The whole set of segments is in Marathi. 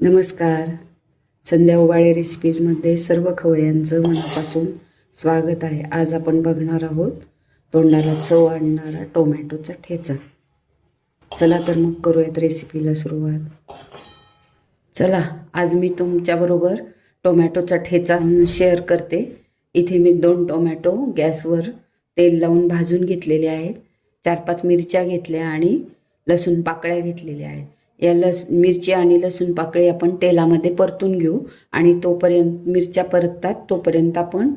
नमस्कार. संध्या उबाळे रेसिपीजमध्ये सर्व खवयांचं मनापासून स्वागत आहे. आज आपण बघणार आहोत तोंडाला चव आणणारा टोमॅटोचा ठेचा. चला तर मग करूयात रेसिपीला सुरुवात. चला आज मी तुमच्याबरोबर टोमॅटोचा ठेचा शेअर करते. इथे मी दोन टोमॅटो गॅसवर तेल लावून भाजून घेतलेले आहेत. चार पाच मिरच्या घेतल्या आणि लसूण पाकळ्या घेतलेल्या आहेत. या लस मिरची आणि लसूण पाकळी आपण तेलामध्ये परतून घेऊ आणि तोपर्यंत मिरच्या परततात तोपर्यंत आपण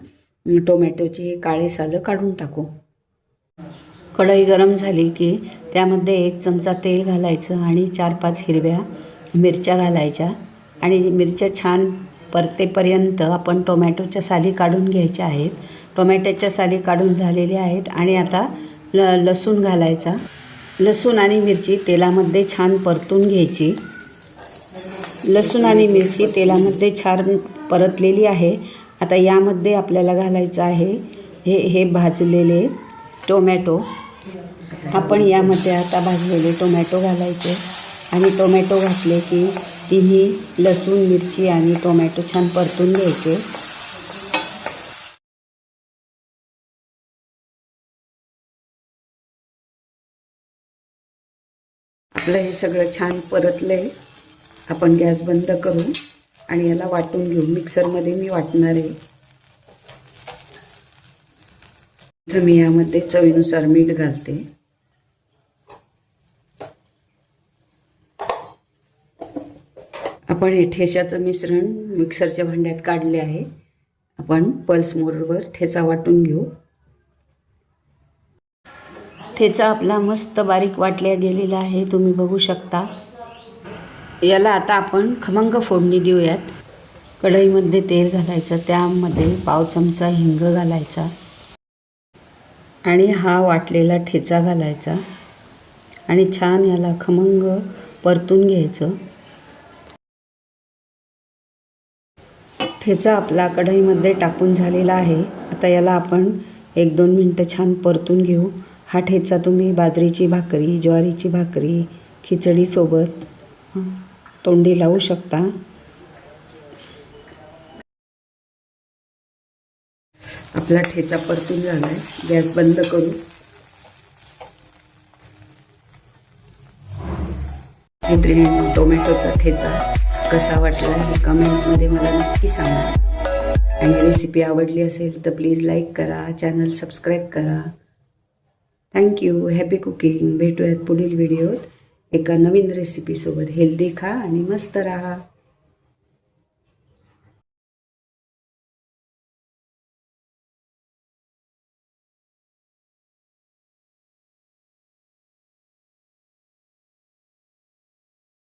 टोमॅटोचे हे काळे सालं काढून टाकू. कढई गरम झाली की त्यामध्ये एक चमचा तेल घालायचं आणि चार पाच हिरव्या मिरच्या घालायच्या आणि मिरच्या छान परतेपर्यंत आपण टोमॅटोच्या साली काढून घ्यायच्या आहेत. टोमॅटोच्या साली काढून झालेल्या आहेत आणि आता ल लसूण घालायचा. लसूण आणि मिरची तेलामध्ये छान परतून घ्यायची. लसूण आणि मिरची तेलामध्ये छान परतलेली आहे. आता यामध्ये आपल्याला घालायचं आहे हे हे भाजलेले टोमॅटो. आपण यामध्ये आता भाजलेले टोमॅटो घालायचे. आणि टोमॅटो घातले की तिन्ही लसूण मिरची आणि टोमॅटो छान परतून घ्यायचे. आपलं हे सगळं छान परतलं आहे आपण गॅस बंद करू आणि याला वाटून घेऊ. मिक्सरमध्ये मी वाटणार आहे. इथं मी यामध्ये चवीनुसार मीठ घालते. आपण हे ठेशाचं मिश्रण मिक्सरच्या भांड्यात काढले आहे. आपण पल्स मोरवर ठेचा वाटून घेऊ. ठेचा आपला मस्त बारीक वाटल्या गेलेला आहे तुम्ही बघू शकता. याला आता आपण खमंग फोडणी देऊयात. कढईमध्ये तेल घालायचं त्यामध्ये पाव चमचा हिंग घालायचा आणि हा वाटलेला ठेचा घालायचा आणि छान याला खमंग परतून घ्यायचं. ठेचा आपला कढईमध्ये टाकून झालेला आहे. आता याला आपण एक दोन मिनटं छान परतून घेऊ. हा ठेचा तुम्ही बाजरीची भाकरी ज्वारीची भाकरी खिचडीसोबत तोंडी लावू शकता. आपला ठेचा परतून झाला आहे गॅस बंद करू. मैत्रिणींनो टोमॅटोचा ठेचा कसा वाटला हे कमेंटमध्ये मला नक्की सांगा. आणि रेसिपी आवडली असेल तर प्लीज लाईक करा चॅनल सबस्क्राईब करा. थँक्यू हॅपी कुकिंग भेटूयात पुढील व्हिडिओत. एका नवीन रेसिपीसोबत हेल्दी खा आणि मस्त राहा.